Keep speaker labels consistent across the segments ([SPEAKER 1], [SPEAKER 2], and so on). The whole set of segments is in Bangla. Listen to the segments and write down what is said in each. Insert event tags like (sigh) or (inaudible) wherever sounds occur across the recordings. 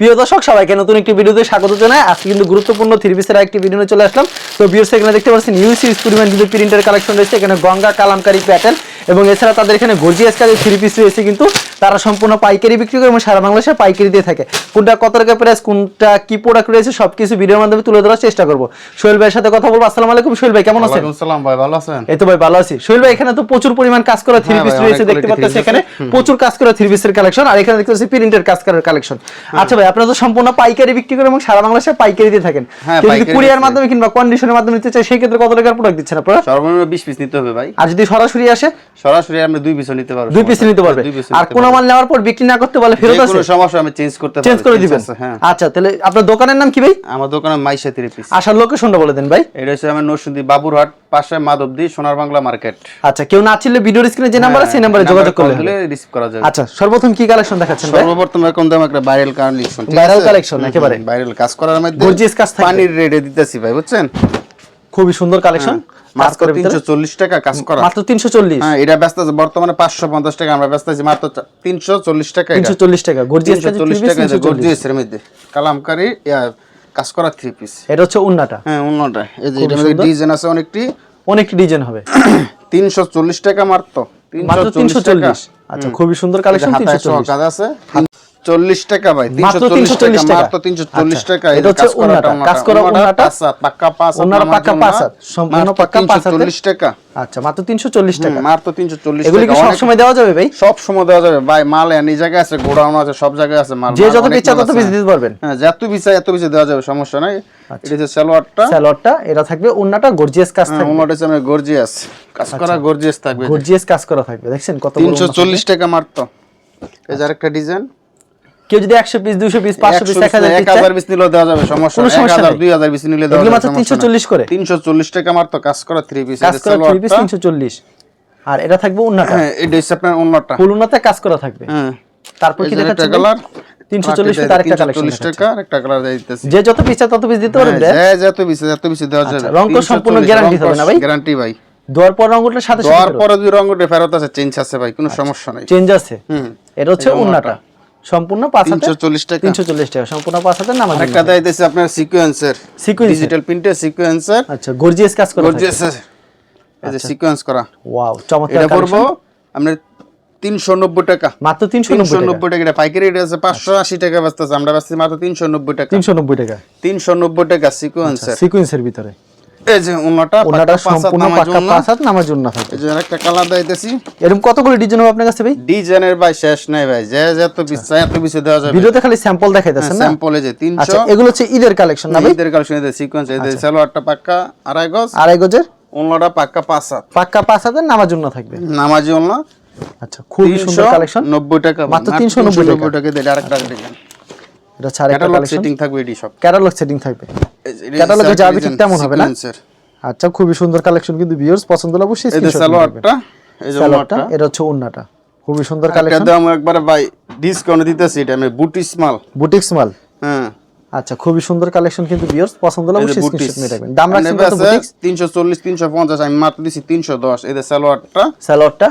[SPEAKER 1] প্রিয় দর্শক, সবাইকে নতুন একটি ভিডিওতে স্বাগত জানাই। আজকে কিন্তু গুরুত্বপূর্ণ থ্রি পিসের একটি ভিডিও চলে আসলাম। তো বিয়ার্স এখানে দেখতে পাচ্ছেন সিরিজ পরিমাণ কিন্তু প্রিন্টের কালেকশন রয়েছে। এখানে গঙ্গা, কালামকারী প্যাটার্ন এবং এছাড়া তাদের এখানে গর্জিয়াস কাজের থ্রি পিস রয়েছে কিন্তু তারা সম্পূর্ণ পাইকারি বিক্রি করে এবং সারা বাংলাদেশে পাইকারি দিয়ে থাকে। কোনটা কত টাকা প্রাইস কোনটা কি প্রোডাক্ট রয়েছে সবকিছু ভিডিওর মাধ্যমে তুলে ধরার চেষ্টা করব। সোহেল ভাইয়ের সাথে কথা বলব। আসসালামু আলাইকুম সোহেল ভাই কেমন আছেন?
[SPEAKER 2] ওয়ালাইকুম সালাম ভাই ভালো আছেন?
[SPEAKER 1] এই তো ভাই ভালো আছি। সোহেল ভাই এখানে তো প্রচুর পরিমাণ কাজ করা থ্রি
[SPEAKER 2] হ্যাঁ
[SPEAKER 1] পিস রয়েছে দেখতে পাচ্ছেন এখানে। প্রচুর কাজ করা থ্রি পিসের কালেকশন আর এখানে দেখতে পাচ্ছি প্রিন্টের কাজ করার কালেকশন আচ্ছা ভাই আপনারা তো সম্পূর্ণ পাইকারি বিক্রি করে এবং সারা বাংলাদেশে পাইকারি দিয়ে থাকেন।
[SPEAKER 2] হ্যাঁ,
[SPEAKER 1] যদি কুরিয়ার মাধ্যমে কিংবা কন্ডিশনের মাধ্যমে নিতে চাই সেই ক্ষেত্রে কত টাকার প্রোডাক্ট দিচ্ছেন আপনারা?
[SPEAKER 2] সর্বনিম্ন বিশ পিস নিতে হবে ভাই।
[SPEAKER 1] আর যদি সরাসরি আসে
[SPEAKER 2] সরাসরি আমরা দুই পিসও নিতে পারব
[SPEAKER 1] দুই পিস নিতে পারবে। আর কোন মাল নেওয়ার পর বিক্রি না করতে পারলে ফেরত আছে?
[SPEAKER 2] কোনো সমস্যা আমি চেঞ্জ করতে
[SPEAKER 1] চেঞ্জ করে দিবেন?
[SPEAKER 2] হ্যাঁ।
[SPEAKER 1] আচ্ছা তাহলে আপনার দোকানের নাম কি ভাই?
[SPEAKER 2] আমার দোকানে মাইশা থ্রি পিস।
[SPEAKER 1] আসার লোকেশনটা বলে দেন ভাই।
[SPEAKER 2] এটা হচ্ছে আমার নরসিংদী বাবুরহাট পাশে মাধবদী সোনার বাংলা মার্কেট।
[SPEAKER 1] আচ্ছা কেউ না ছিল ভিডিওর স্ক্রিনে যে নাম্বার আছে সেই নাম্বারে যোগাযোগ করলে।
[SPEAKER 2] রিসিভ করা যাবে।
[SPEAKER 1] আচ্ছা সর্বপ্রথম কি কালেকশন দেখাচ্ছেন ভাই?
[SPEAKER 2] সর্বপ্রথম এখন দাম একটা ভাইরাল কালেকশন
[SPEAKER 1] Viral collection একেবারে।
[SPEAKER 2] ভাইরাল কাজ করার মধ্যে
[SPEAKER 1] Gorgeous কাজ থাকবে।
[SPEAKER 2] পানির রেটে দিতেছি ভাই বুঝছেন?
[SPEAKER 1] খুবই সুন্দর কালেকশন
[SPEAKER 2] মাত্র টাকা কাজ করা।
[SPEAKER 1] মাত্র চল্লিশ?
[SPEAKER 2] হ্যাঁ এটা ব্যস্ত আছে বর্তমানে পাঁচশো পঞ্চাশ টাকা আমরা ব্যস্ত আছি মাত্র তিনশো চল্লিশ টাকা এটা।
[SPEAKER 1] তিনশো চল্লিশ টাকা গর্জিয়াস
[SPEAKER 2] তিনশো চল্লিশ টাকা গর্জিয়াস এর মধ্যে। কালামকারি কাজ করা থ্রি পিস
[SPEAKER 1] এটা হচ্ছে উন্নাটা।
[SPEAKER 2] হ্যাঁ অন্যটা এই যে এটার মধ্যে ডিজাইন আছে অনেকটি।
[SPEAKER 1] ডিজাইন হবে। (coughs)
[SPEAKER 2] তিনশো চল্লিশ টাকা মাত্র।
[SPEAKER 1] আচ্ছা খুবই সুন্দর কালেকশন
[SPEAKER 2] আছে। চল্লিশ টাকা ভাই
[SPEAKER 1] মাত্র
[SPEAKER 2] তিনশো চল্লিশ টাকা। মাত্র তিনশো চল্লিশ
[SPEAKER 1] আচ্ছা,
[SPEAKER 2] টাকা।
[SPEAKER 1] এটা হচ্ছে উন্নাটা, কাজ করা উন্নাটা।
[SPEAKER 2] পাক্কা পাঁচ
[SPEAKER 1] উন্নাটা পাক্কা পাঁচ সম্পূর্ণ পাক্কা পাঁচ।
[SPEAKER 2] 340 টাকা।
[SPEAKER 1] আচ্ছা মাত্র তিনশো চল্লিশ টাকা।
[SPEAKER 2] মাত্র তিনশো চল্লিশ
[SPEAKER 1] এগুলি কি
[SPEAKER 2] টাকা অনেক-
[SPEAKER 1] সবসময় দেওয়া যাবে ভাই?
[SPEAKER 2] সব সময় দেওয়া যাবে। ভাই মাল এনে জায়গায় আছে গোডাউন আছে সব জায়গায় আছে মাল
[SPEAKER 1] যে যত ইচ্ছা তত। পিস দিতে পারবেন।
[SPEAKER 2] হ্যাঁ যত পিসা এত পিসে দেওয়া যাবে সমস্যা নাই। এটা হচ্ছে সালোয়ারটা
[SPEAKER 1] স্যালোয়ারটা এটা থাকবে উন্নাটা গর্জিয়াস কাজ থাকবে।
[SPEAKER 2] উন্নটা হচ্ছে আমার গর্জিয়াস। কাজ করা গর্জিয়াস থাকবে।
[SPEAKER 1] গর্জিয়াস কাজ করা থাকবে দেখছেন কত বড়
[SPEAKER 2] তিনশো
[SPEAKER 1] উন্না।
[SPEAKER 2] চল্লিশ টাকা মারতো এই যে আরেকটা ডিজাইন।
[SPEAKER 1] কেউ যদি একশো পিস দুশো পিস পাঁচশো পিস এক হাজার
[SPEAKER 2] এক পিস নিলেও দেওয়া যাবে সমস্যা
[SPEAKER 1] কোনো।
[SPEAKER 2] দুই হাজার পিস নিলে দেওয়া যাবে
[SPEAKER 1] মাত্র তিনশো চল্লিশ করে।
[SPEAKER 2] তিনশো চল্লিশ টাকা মারতো কাজ করা থ্রি পিস
[SPEAKER 1] কাজ করা থ্রি পিস তিনশো চল্লিশ। আর এটা থাকবে উন্নাটা।
[SPEAKER 2] হ্যাঁ এটা হচ্ছে আপনার
[SPEAKER 1] ফুল উন্নাতে কাজ করা থাকবে।
[SPEAKER 2] হ্যাঁ।
[SPEAKER 1] তারপর কি
[SPEAKER 2] এই যে
[SPEAKER 1] দেখাচ্ছে
[SPEAKER 2] একটা কালার
[SPEAKER 1] কালেকশন
[SPEAKER 2] টাকা দিয়ে দিতেছি।
[SPEAKER 1] যে যত পিস তত পিস দিতে পারবেন
[SPEAKER 2] হ্যাঁ, যত পিস যত পিস দেওয়া যাবে।
[SPEAKER 1] আচ্ছা, রং সম্পূর্ণ guarantee হবে না ভাই?
[SPEAKER 2] গ্যারান্টি ভাই।
[SPEAKER 1] দেওয়ার পর সাথে
[SPEAKER 2] পরে ফেরত আছে চেঞ্জ আছে ভাই কোনো সমস্যা নাই।
[SPEAKER 1] চেঞ্জ আছে।
[SPEAKER 2] হুম।
[SPEAKER 1] এটা হচ্ছে উন্নাটা। সম্পূর্ণ পাঁচ
[SPEAKER 2] তিনশো চল্লিশ টাকা।
[SPEAKER 1] তিনশো চল্লিশ টাকা সম্পূর্ণ পাঁচ হাতে নামাজ
[SPEAKER 2] আরেকটা দেয় দিতেছে আপনার সিকোয়েন্সের
[SPEAKER 1] Sequence
[SPEAKER 2] ডিজিটাল প্রিন্টের সিকোয়েন্সের
[SPEAKER 1] আচ্ছা গর্জিয়াস কাজ করা
[SPEAKER 2] গর্জিয়াস এই যে সিকোয়েন্স করা।
[SPEAKER 1] ওয়াও চমৎকার
[SPEAKER 2] এটা। পড়ব আপনার তিনশো নব্বই টাকা।
[SPEAKER 1] মাত্র তিনশো নব্বই টাকা?
[SPEAKER 2] পাইকারি রেট আছে পাঁচশো আশি টাকা ব্যস্ত আমরা ব্যস্ত মাত্র তিনশো নব্বই টাকা।
[SPEAKER 1] তিনশো নব্বই টাকা?
[SPEAKER 2] তিনশো নব্বই টাকা সিকোয়েন্সের
[SPEAKER 1] সিকুয়েন্সের ভিতরে।
[SPEAKER 2] এই যে উন্নটা
[SPEAKER 1] ওনাটা
[SPEAKER 2] পাক্কা পাঁচ হাত
[SPEAKER 1] সম্পূর্ণ
[SPEAKER 2] নামার
[SPEAKER 1] পাক্কা
[SPEAKER 2] জন্য।
[SPEAKER 1] পাঁচ হাত নামার জন্য থাকে।
[SPEAKER 2] এই যে একটা কালার দিতেছি
[SPEAKER 1] এরকম কতগুলো ডিজাইন হবে আপনার কাছে ভাই?
[SPEAKER 2] ডিজাইনের ভাই শেষ নাই ভাই। যে যত পিস চাই এত পিসে দেওয়া যাবে।
[SPEAKER 1] ভিডিওতে খালি স্যাম্পল দেখাইতেছেন না?
[SPEAKER 2] স্যাম্পলে যে তিনশো।
[SPEAKER 1] আচ্ছা এগুলো হচ্ছে ঈদের কালেকশন না ভাই?
[SPEAKER 2] ঈদের কালেকশন এদের সিকোয়েন্স এদের সালোয়ারটা পাক্কা আড়াই গজ।
[SPEAKER 1] আড়াই গজের?
[SPEAKER 2] উন্নটা পাক্কা পাঁচ হাত।
[SPEAKER 1] পাক্কা পাঁচ হাজার নামার জন্য থাকবে।
[SPEAKER 2] নামাজি উন্না
[SPEAKER 1] আচ্ছা খুবই সুন্দর কালেকশন
[SPEAKER 2] নব্বই টাকা।
[SPEAKER 1] মাত্র 390 টাকা।
[SPEAKER 2] নব্বই টাকা। দিয়ে আরেকটা ডিজাইন
[SPEAKER 1] এটা ছাড়া
[SPEAKER 2] ক্যাটালগ সেটিং থাকবে এটি সব।
[SPEAKER 1] ক্যাটালগ সেটিং থাকবে। ক্যাটালগে যা
[SPEAKER 2] একটা
[SPEAKER 1] তেমন হবে না? আচ্ছা খুবই সুন্দর কালেকশন কিন্তু ভিউয়ার্স পছন্দ হলে অবশ্যই
[SPEAKER 2] এই যে সালোয়ারটা এই যে
[SPEAKER 1] সালোয়ারটা এটা হচ্ছে উন্নাটা খুবই সুন্দর কালেকশন
[SPEAKER 2] দাম একবারে ভাই ডিসকাউন্ট দিতেছি এটা আমি বুটিস মাল।
[SPEAKER 1] বুটিক্স মাল?
[SPEAKER 2] হ্যাঁ।
[SPEAKER 1] আচ্ছা খুবই সুন্দর কালেকশন কিন্তু ভিউয়ার্স পছন্দ হলে অবশ্যই স্ক্রিনশট নিয়ে রাখবেন। দাম রাখছেন কত বুটিক্স?
[SPEAKER 2] তিনশো চল্লিশ তিনশো পঞ্চাশ আমি মাত্র দিছি তিনশো দশ। এই যে সালোয়ারটা।
[SPEAKER 1] সালোয়ারটা?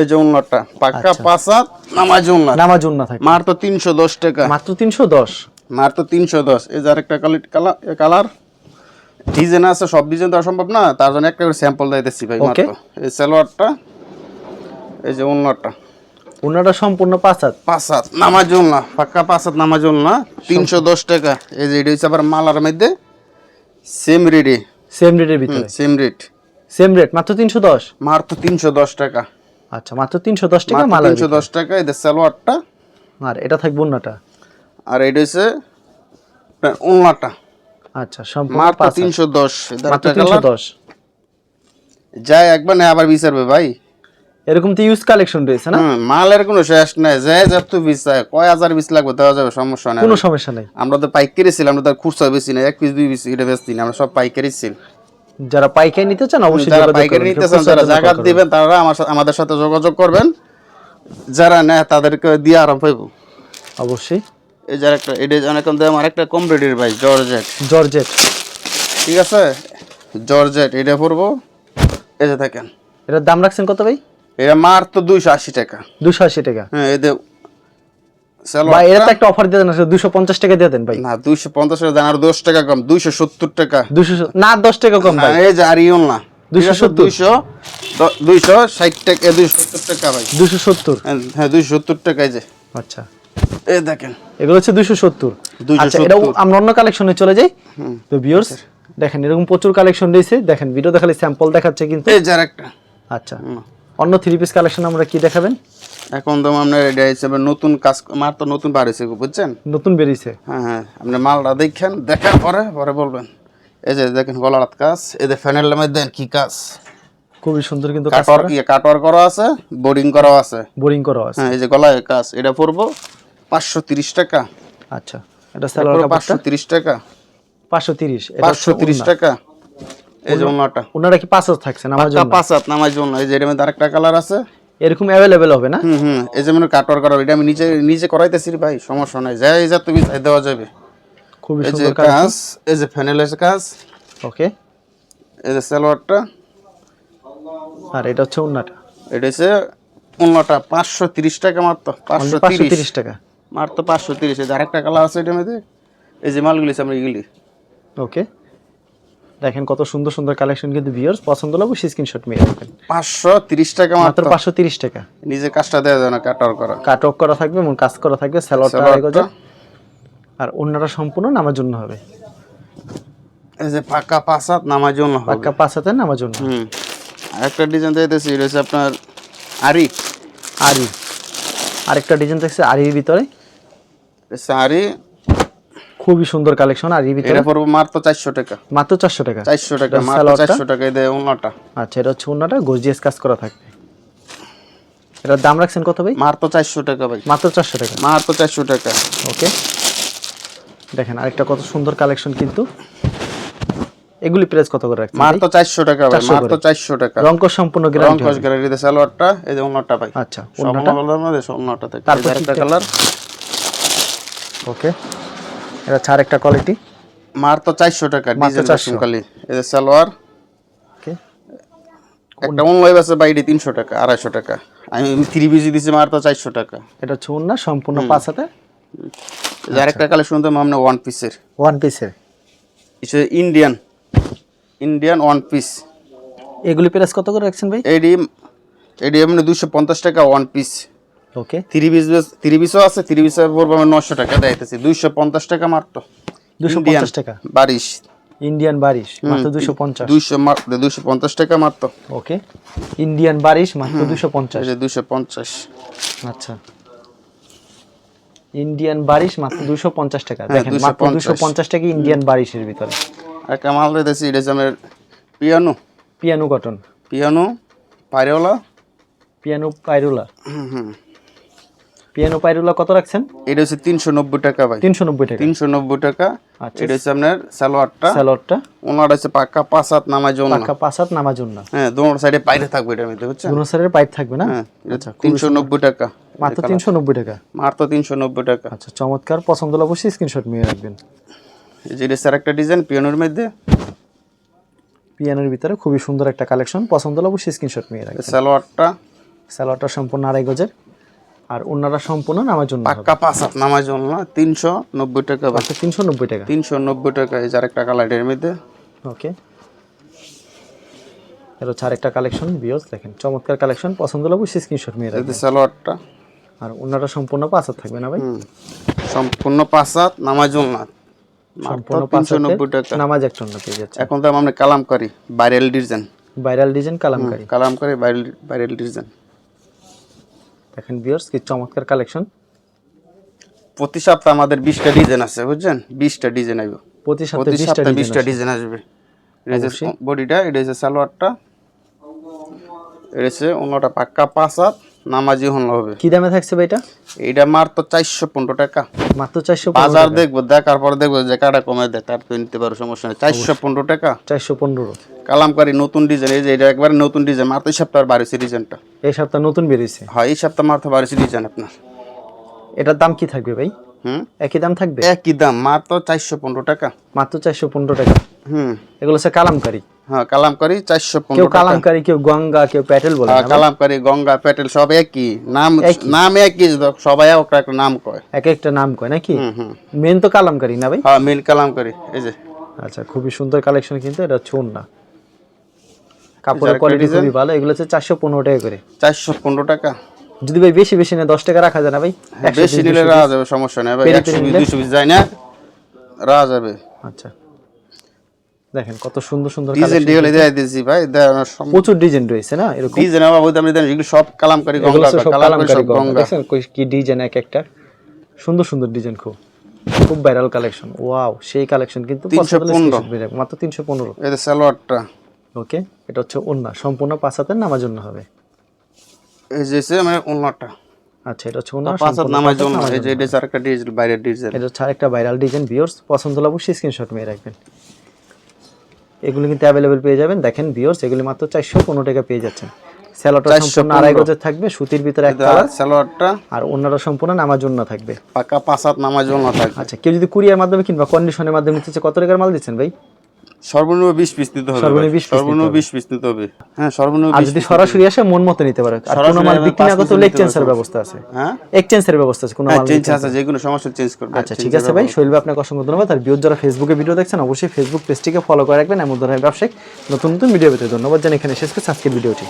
[SPEAKER 2] এই যে উন্নটা পাক্কা
[SPEAKER 1] আচ্ছা।
[SPEAKER 2] পাঁচ হাত নামাজ উন্নত।
[SPEAKER 1] নামাজ উন্না থাকে।
[SPEAKER 2] মাত্র তিনশো দশ টাকা।
[SPEAKER 1] মাত্র তিনশো দশ।
[SPEAKER 2] মাত্র তিনশো দশ। এই যে আরেকটা কালার কালার। ডিজাইন আছে সব ডিজাইন দেওয়া সম্ভব না তার জন্য একটা করে স্যাম্পল দিতেছি ভাই. মাত্র। এই সালোয়ারটা এই যে উন্নটা
[SPEAKER 1] উন্নাটা সম্পূর্ণ পাঁচ হাত
[SPEAKER 2] নামাজ না পাক্কা পাঁচ হাত নামাজ না তিনশো দশ টাকা। এই যে এটা হচ্ছে আবার মালার মধ্যে। সেম রেডি
[SPEAKER 1] সেম রেটের ভিতরে।
[SPEAKER 2] Same rate.
[SPEAKER 1] সেম রেট মাত্র তিনশো দশ।
[SPEAKER 2] মাত্র তিনশো দশ টাকা।
[SPEAKER 1] আচ্ছা মাত্র তিনশো দশ টাকা মাল
[SPEAKER 2] তিনশো দশ টাকা এদের সালোয়ারটা।
[SPEAKER 1] আর এটা থাকবে উন্নাটা
[SPEAKER 2] আর এটা হচ্ছে উন্নাটা
[SPEAKER 1] আচ্ছা সম্পূর্ণ
[SPEAKER 2] মাত্র
[SPEAKER 1] পাঁচ হাত।
[SPEAKER 2] তিনশো দশ এদের
[SPEAKER 1] মাত্র
[SPEAKER 2] একটা
[SPEAKER 1] তিনশো
[SPEAKER 2] colour।
[SPEAKER 1] দশ
[SPEAKER 2] যাই একবার না আবার বিচারবে ভাই।
[SPEAKER 1] এরকম তো ইউজ কালেকশন রয়েছে না?
[SPEAKER 2] মালের কোনো শেষ নাই। যে যত পিস কয় হাজার পিস লাগবে দেওয়া যাবে সমস্যা নাই।
[SPEAKER 1] কোনো সমস্যা নেই।
[SPEAKER 2] আমরা তো পাইকারি ছিল আমরা তো খুচরা বেশি না এক পিস দুই পিস এটা বেশি না আমরা সব পাইকারি ছিল।
[SPEAKER 1] যারা পাইকারি নিতে চান অবশ্যই
[SPEAKER 2] যারা পাইকারি নিতে চান যারা জায়গা দিবেন তারা আমার সাথে- আমাদের সাথে যোগাযোগ করবেন। যারা নেয় তাদেরকে দিয়ে আরাম পাইব
[SPEAKER 1] অবশ্যই।
[SPEAKER 2] এই যার একটা এটা অনেক দাম আর একটা কম রেডির ভাই জর্জেট।
[SPEAKER 1] জর্জেট।
[SPEAKER 2] ঠিক আছে? জর্জেট এটা পড়ব এই যে থাকেন
[SPEAKER 1] এটার দাম রাখছেন কত ভাই?
[SPEAKER 2] এটা মার তো দুইশো আশি টাকা।
[SPEAKER 1] দুশো আশি টাকা।
[SPEAKER 2] হ্যাঁ এদের
[SPEAKER 1] ভাই এটা একটা অফার দিয়ে দেন দুশো পঞ্চাশ টাকা দিয়ে দেন ভাই।
[SPEAKER 2] না দুইশো পঞ্চাশ টাকা দেন আর দশ টাকা কম দুইশো সত্তর টাকা।
[SPEAKER 1] দুশো না দশ টাকা কম ভাই।
[SPEAKER 2] এই যে আর ইউন না।
[SPEAKER 1] 270
[SPEAKER 2] দুইশো দুইশো ষাট টাকা দুইশো সত্তর টাকা ভাই।
[SPEAKER 1] দুশো সত্তর।
[SPEAKER 2] হ্যাঁ, হ্যাঁ দুইশো সত্তর টাকা এই যে।
[SPEAKER 1] আচ্ছা।
[SPEAKER 2] এই দেখেন।
[SPEAKER 1] এগুলো হচ্ছে দুশো সত্তর।
[SPEAKER 2] 270
[SPEAKER 1] আচ্ছা আমরা অন্য কালেকশনে চলে যাই। তো ভিউয়ার্স দেখেন এরকম প্রচুর কালেকশন রয়েছে। দেখেন ভিডিও দেখালে স্যাম্পল দেখাচ্ছে কিন্তু।
[SPEAKER 2] এই যে
[SPEAKER 1] আচ্ছা। অন্য থ্রি পিস কালেকশন আমরা কি দেখাবেন?
[SPEAKER 2] এখন তো আপনার এটা হিসেবে নতুন কাজ মার তো নতুন হয়েছে বুঝছেন?
[SPEAKER 1] নতুন বেরিয়েছে।
[SPEAKER 2] হ্যাঁ হ্যাঁ আপনি মালটা দেখেন দেখার পরে পরে বলবেন। এই যে দেখেন গলার কাজ এই যে ফ্যানের লামে দেন কি কাজ।
[SPEAKER 1] খুবই সুন্দর কিন্তু
[SPEAKER 2] কাটওয়ার ইয়ে কাটওয়ার করা আছে বোরিং করা আছে।
[SPEAKER 1] বোরিং করা আছে।
[SPEAKER 2] হ্যাঁ এই যে গলায় কাজ এটা পড়ব পাঁচশো তিরিশ টাকা।
[SPEAKER 1] আচ্ছা এটা কাপড়টা?
[SPEAKER 2] পাঁচশো তিরিশ টাকা।
[SPEAKER 1] পাঁচশো তিরিশ
[SPEAKER 2] পাঁচশো তিরিশ টাকা। এই যে অন্যটা
[SPEAKER 1] ওনারা কি পাঁচ হাজার থাকছেন আমার জন্য?
[SPEAKER 2] পাঁচ হাত নামার জন্য। এই যে এটার মধ্যে আরেকটা কালার আছে।
[SPEAKER 1] এরকম অ্যাভেলেবেল হবে না?
[SPEAKER 2] হুম হুম। এই যে মানে কাটওয়ার করা এটা আমি নিজে নিজে করাইতেছি ভাই সমস্যা নাই। যাই যা তুমি তাই দেওয়া যাবে।
[SPEAKER 1] খুবই সুন্দর কাজ
[SPEAKER 2] এই যে ফ্যানেলের কাজ।
[SPEAKER 1] ওকে
[SPEAKER 2] এই যে সালোয়ারটা।
[SPEAKER 1] আর এটা হচ্ছে ওনাটা
[SPEAKER 2] এটা হচ্ছে অন্যটা পাঁচশো তিরিশ টাকা মাত্র পাঁচশো তিরিশ।
[SPEAKER 1] টাকা।
[SPEAKER 2] মাত্র পাঁচশো তিরিশ। আরেকটা কালার আছে এটার মধ্যে। এই যে মালগুলি আছে আমরা এগুলি।
[SPEAKER 1] ওকে দেখেন কত সুন্দর সুন্দর কালেকশন কিন্তু ভিউয়ার্স পছন্দ হলে অবশ্যই স্ক্রিনশট মেরে রাখবেন।
[SPEAKER 2] পাঁচশো তিরিশ টাকা
[SPEAKER 1] মাত্র
[SPEAKER 2] মাত্র।
[SPEAKER 1] পাঁচশো তিরিশ টাকা।
[SPEAKER 2] নিজে কাজটা দেওয়া যায় না কাটার করা।
[SPEAKER 1] কাট অফ করা থাকবে এবং কাজ করা থাকবে আড়াই
[SPEAKER 2] সালোয়ারটা
[SPEAKER 1] আর অন্যটা সম্পূর্ণ নামার জন্য হবে।
[SPEAKER 2] এই যে পাকা পাঁচ হাত নামার জন্য হবে।
[SPEAKER 1] পাক্কা পাঁচ হাতে নামার জন্য।
[SPEAKER 2] হুম। আরেকটা ডিজাইন দিতেছি এটা হচ্ছে আপনার আরি।
[SPEAKER 1] আরি। আরেকটা ডিজাইন থাকছে আরির ভিতরে।
[SPEAKER 2] আরি।
[SPEAKER 1] খুবই সুন্দর কালেকশন আরির ভিতরে?
[SPEAKER 2] এটা পড়ব মাত্র চারশো টাকা।
[SPEAKER 1] মাত্র চারশো টাকা?
[SPEAKER 2] চারশো টাকা মাত্র
[SPEAKER 1] সালোয়ারটা?
[SPEAKER 2] চারশো টাকা এই দেয় অন্যটা
[SPEAKER 1] আচ্ছা এটা হচ্ছে অন্যটা গর্জিয়াস কাজ করা থাকবে। এটার দাম রাখছেন কত ভাই?
[SPEAKER 2] মাত্র চারশো টাকা ভাই।
[SPEAKER 1] মাত্র চারশো টাকা?
[SPEAKER 2] মাত্র চারশো টাকা।
[SPEAKER 1] ওকে। দেখেন আরেকটা কত সুন্দর কালেকশন কিন্তু। এগুলি প্রাইস কত করে রাখছেন?
[SPEAKER 2] মাত্র চারশো টাকা ভাই
[SPEAKER 1] 400
[SPEAKER 2] মাত্র
[SPEAKER 1] করে।
[SPEAKER 2] চারশো টাকা।
[SPEAKER 1] রংকশ সম্পূর্ণ গ্যারান্টি
[SPEAKER 2] রংকশ গ্যালারিতে সালোয়ারটা এই যে অন্যটা ভাই।
[SPEAKER 1] আচ্ছা
[SPEAKER 2] মধ্যে সব থেকে।
[SPEAKER 1] তারপর
[SPEAKER 2] আরেকটা কালার
[SPEAKER 1] ওকে। এটা ছাড় একটা কোয়ালিটি
[SPEAKER 2] মাত্র চারশো টাকা
[SPEAKER 1] 400
[SPEAKER 2] খালি। এই যে সালোয়ার
[SPEAKER 1] ওকে।
[SPEAKER 2] একটা অনলাইন আছে বাইরে তিনশো টাকা আড়াইশো টাকা। আমি থ্রি পিসি দিচ্ছি মাত্র চারশো টাকা।
[SPEAKER 1] এটা হচ্ছে না সম্পূর্ণ পাঁচ হাতে?
[SPEAKER 2] এই যে আরেকটা কালেকশন তো আমরা ওয়ান পিসের
[SPEAKER 1] ওয়ান পিসের
[SPEAKER 2] ইন্ডিয়ান ইন্ডিয়ান ওয়ান পিস
[SPEAKER 1] এগুলি প্রাইস কত করে রাখছেন ভাই?
[SPEAKER 2] এডি এডি এমনি দুশো পঞ্চাশ টাকা one piece
[SPEAKER 1] okay
[SPEAKER 2] three piece three পিসও আছে থ্রি পিস পড়ব আমি নশো টাকা দিতেছি। দুইশো পঞ্চাশ টাকা মাত্র।
[SPEAKER 1] দুশো পঞ্চাশ টাকা।
[SPEAKER 2] বারিশ।
[SPEAKER 1] ইন্ডিয়ান বারিশ মাত্র দুশো পঞ্চাশ।
[SPEAKER 2] দুইশো দুইশো পঞ্চাশ টাকা মাত্র।
[SPEAKER 1] ওকে ইন্ডিয়ান বারিশ মাত্র দুশো পঞ্চাশ।
[SPEAKER 2] দুইশো পঞ্চাশ।
[SPEAKER 1] আচ্ছা। ইন্ডিয়ান বারিশ মাত্র দুশো পঞ্চাশ টাকা।
[SPEAKER 2] হ্যাঁ,
[SPEAKER 1] দেখেন মাত্র দুশো পঞ্চাশ। টাকা ইন্ডিয়ান বারিশের ভিতরে।
[SPEAKER 2] একটা মাল দিতেছি এটা আমার পিয়ানো।
[SPEAKER 1] পিয়ানো কটন
[SPEAKER 2] পিয়ানো পাইরেওয়ালা
[SPEAKER 1] পিয়ানো পাইরুলা
[SPEAKER 2] হুম হুম।
[SPEAKER 1] পিয়ানো পাইরুলা কত রাখছেন?
[SPEAKER 2] এটা হচ্ছে তিনশো নব্বই টাকা ভাই।
[SPEAKER 1] তিনশো নব্বই টাকা।
[SPEAKER 2] তিনশো নব্বই টাকা।
[SPEAKER 1] আচ্ছা।
[SPEAKER 2] এটা হচ্ছে আপনার সালোয়ারটা।
[SPEAKER 1] স্যালোয়ারটা
[SPEAKER 2] ওনার হচ্ছে পাক্কা পাঁচ হাত নামার জন্য
[SPEAKER 1] পাক্কা পাঁচ হাত নামার জন্য
[SPEAKER 2] হ্যাঁ দোনোর সাইডে বাইরে থাকবে এটার মধ্যে বুঝছেন?
[SPEAKER 1] দুনো সারের পাইপ থাকবে না?
[SPEAKER 2] হ্যাঁ তিনশো নব্বই টাকা।
[SPEAKER 1] মাত্র তিনশো নব্বই টাকা?
[SPEAKER 2] মাত্র তিনশো নব্বই টাকা।
[SPEAKER 1] আচ্ছা চমৎকার। পছন্দ হলে অবশ্যই স্ক্রিনশট নিয়ে রাখবেন।
[SPEAKER 2] এই যে এটা হচ্ছে আরেকটা ডিজাইন পিয়ানোর মধ্যে।
[SPEAKER 1] পিয়ানোর ভিতরে খুবই সুন্দর একটা কালেকশন পছন্দ হলে অবশ্যই স্ক্রিনশট নিয়ে রাখবেন।
[SPEAKER 2] সালোয়ারটা।
[SPEAKER 1] স্যালোয়ারটা সম্পূর্ণ আড়াই গজের। আর অন্যরা সম্পূর্ণ নামার জন্য
[SPEAKER 2] পাক্কা পাঁচ হাত নামার জন্য তিনশো নব্বই টাকা
[SPEAKER 1] মাত্র তিনশো নব্বই টাকা।
[SPEAKER 2] তিনশো নব্বই টাকা এই যে আরেকটা কালারের মধ্যে।
[SPEAKER 1] ওকে। এটা হচ্ছে আরেকটা কালেকশন বিয়স দেখেন চমৎকার কালেকশন পছন্দ হলে অবশ্যই স্ক্রিনশট নিয়ে রাখবেন।
[SPEAKER 2] সালোয়ারটা।
[SPEAKER 1] আর অন্যরা সম্পূর্ণ পাঁচ হাত থাকবে না ভাই?
[SPEAKER 2] সম্পূর্ণ পাঁচ হাত নামার জন্য
[SPEAKER 1] সম্পূর্ণ পাঁচ
[SPEAKER 2] তিনশো নব্বই টাকা।
[SPEAKER 1] নামাজ একটা অন্য পেয়ে যাচ্ছে।
[SPEAKER 2] এখন তো আমরা Kalamkari viral design
[SPEAKER 1] viral design Kalamkari.
[SPEAKER 2] Kalamkari viral viral design
[SPEAKER 1] দেখেন ভিউয়ার্স কি চমৎকার কালেকশন
[SPEAKER 2] প্রতি সপ্তাহে আমাদের বিশটা ডিজাইন আছে বুঝছেন? বিশটা ডিজাইন আসবে
[SPEAKER 1] প্রতি সপ্তাহে বিশটা ডিজাইন
[SPEAKER 2] বিশটা ডিজাইন আসবে। বডিটা এটা হচ্ছে সালোয়ারটা। এটা হচ্ছে অন্যটা পাক্কা পাঁচ হাত। নামাজি হল হবে।
[SPEAKER 1] কি দামে থাকছে ভাই এটা?
[SPEAKER 2] এইটা মার তো চারশো পনেরো টাকা।
[SPEAKER 1] মাত্র চারশো
[SPEAKER 2] বাজার দেখব দেখার পর দেখব যে কাটা কমে দেয় তার তো নিতে পারো সমস্যা নেই। চারশো পনেরো টাকা।
[SPEAKER 1] চারশো পনেরো।
[SPEAKER 2] কালামকারি নতুন ডিজাইন এই যে এটা একবারে নতুন ডিজাইন মাত্র এই সপ্তাহে বাড়িছে ডিজাইনটা।
[SPEAKER 1] এই সপ্তাহ নতুন বেরিয়েছে?
[SPEAKER 2] হ্যাঁ এই সপ্তাহ মাত্র বাড়িছে ডিজাইন আপনার।
[SPEAKER 1] এটার দাম কি থাকবে ভাই?
[SPEAKER 2] হুম?
[SPEAKER 1] একই দাম থাকবে?
[SPEAKER 2] একই দাম মাত্র চারশো পনেরো টাকা।
[SPEAKER 1] মাত্র চারশো পনেরো টাকা।
[SPEAKER 2] হুম।
[SPEAKER 1] এগুলো হচ্ছে কালামকারি।
[SPEAKER 2] হ্যাঁ কালামকারি চারশো
[SPEAKER 1] কেউ কালামকারী কেউ গঙ্গা কেউ প্যাটেল বলে
[SPEAKER 2] হ্যাঁ,
[SPEAKER 1] না?
[SPEAKER 2] কালামকারি গঙ্গা প্যাটেল সব একই। নাম। নাম একই সবাই একটা একটা নাম কয়।
[SPEAKER 1] এক একটা নাম কয় নাকি? মেন তো কালামকারী না ভাই?
[SPEAKER 2] হ্যাঁ মিল কালামকারি এই যে।
[SPEAKER 1] আচ্ছা খুবই সুন্দর কালেকশন কিন্তু এটা হচ্ছে না। কাপড়ের কোয়ালিটি। খুবই ভালো এগুলো হচ্ছে চারশো পনেরো টাকা করে।
[SPEAKER 2] চারশো পনেরো টাকা?
[SPEAKER 1] যদি ভাই বেশি বেশি নেয় দশ টাকা রাখা যায় না ভাই?
[SPEAKER 2] হ্যাঁ,
[SPEAKER 1] 100
[SPEAKER 2] বেশি নিলে রাখা যাবে সমস্যা নেই ভাই একশো দুশো যায় না রাখা যাবে।
[SPEAKER 1] আচ্ছা। দেখেন কত সুন্দর সুন্দর
[SPEAKER 2] ডিজাইন। দিয়ে দিয়ে দিয়েছি ভাই
[SPEAKER 1] প্রচুর ডিজাইন রয়েছে না এরকম?
[SPEAKER 2] ডিজাইন আমি দেন এগুলো সব কালামকারি গঙ্গা কালামকারি
[SPEAKER 1] গঙ্গা। কই- কি ডিজাইন এক একটা? সুন্দর সুন্দর ডিজাইন খুব। খুব ভাইরাল কালেকশন ওয়াও সেই কালেকশন কিন্তু
[SPEAKER 2] 315
[SPEAKER 1] মাত্র তিনশো পনেরো।
[SPEAKER 2] এদের সালোয়ারটা।
[SPEAKER 1] ওকে এটা হচ্ছে ওন্না সম্পূর্ণ পাঁচ হাতের নামার জন্য হবে।
[SPEAKER 2] এই যে হচ্ছে আমার অন্যটা
[SPEAKER 1] আচ্ছা এটা হচ্ছে ওন্না
[SPEAKER 2] পাঁচ হাত জন্য এই যে এটা আরেকটা ডিজাইন বাইরের ডিজাইন
[SPEAKER 1] এটা হচ্ছে আরেকটা ভাইরাল ডিজাইন ভিউয়ার্স পছন্দ হলে অবশ্যই স্ক্রিনশট মেরে রাখবেন। এগুলো কিন্তু অ্যাভেলেবেল পেয়ে যাবেন। দেখেন ভিউয়ার্স এগুলি মাত্র চারশো পনেরো টাকা পেয়ে যাচ্ছেন।
[SPEAKER 2] 415
[SPEAKER 1] সম্পূর্ণ আড়াই গজের থাকবে সুতির ভিতরে এক কালার
[SPEAKER 2] সালোয়ারটা
[SPEAKER 1] আর অন্যটা সম্পূর্ণ নামার জন্য থাকবে।
[SPEAKER 2] পাকা পাঁচ হাত নামার জন্য থাকবে।
[SPEAKER 1] আচ্ছা কেউ যদি কুরিয়ার মাধ্যমে কিংবা কন্ডিশনের মাধ্যমে নিতে কত টাকার মাল দিচ্ছেন ভাই?
[SPEAKER 2] সর্বনিম্ন বিশ পিস নিতে হবে
[SPEAKER 1] সর্বনিম্ন। 20
[SPEAKER 2] পিস নিতে হবে। হ্যাঁ সর্বনিম্ন
[SPEAKER 1] আর যদি সরাসরি আসে মন মতো নিতে পারে। আর কোনো মাল বিক্রি না করতে এক্সচেঞ্জের ব্যবস্থা আছে।
[SPEAKER 2] হ্যাঁ?
[SPEAKER 1] এক্সচেঞ্জের ব্যবস্থা আছে কোনো
[SPEAKER 2] হ্যাঁ
[SPEAKER 1] মাল
[SPEAKER 2] চেঞ্জ আছে যে কোনো সমস্যা চেঞ্জ করবে।
[SPEAKER 1] আচ্ছা ঠিক আছে ভাই শৈল ভাই আপনাকে অসংখ্য ধন্যবাদ। আর বিয়োজ যারা ফেসবুকে ভিডিও দেখছেন অবশ্যই ফেসবুক পেজটিকে ফলো করে রাখবেন। এমন ধরনের ব্যবসায়িক নতুন নতুন ভিডিও পেতে ধন্যবাদ জানি এখানে শেষ করছি আজকের ভিডিওটি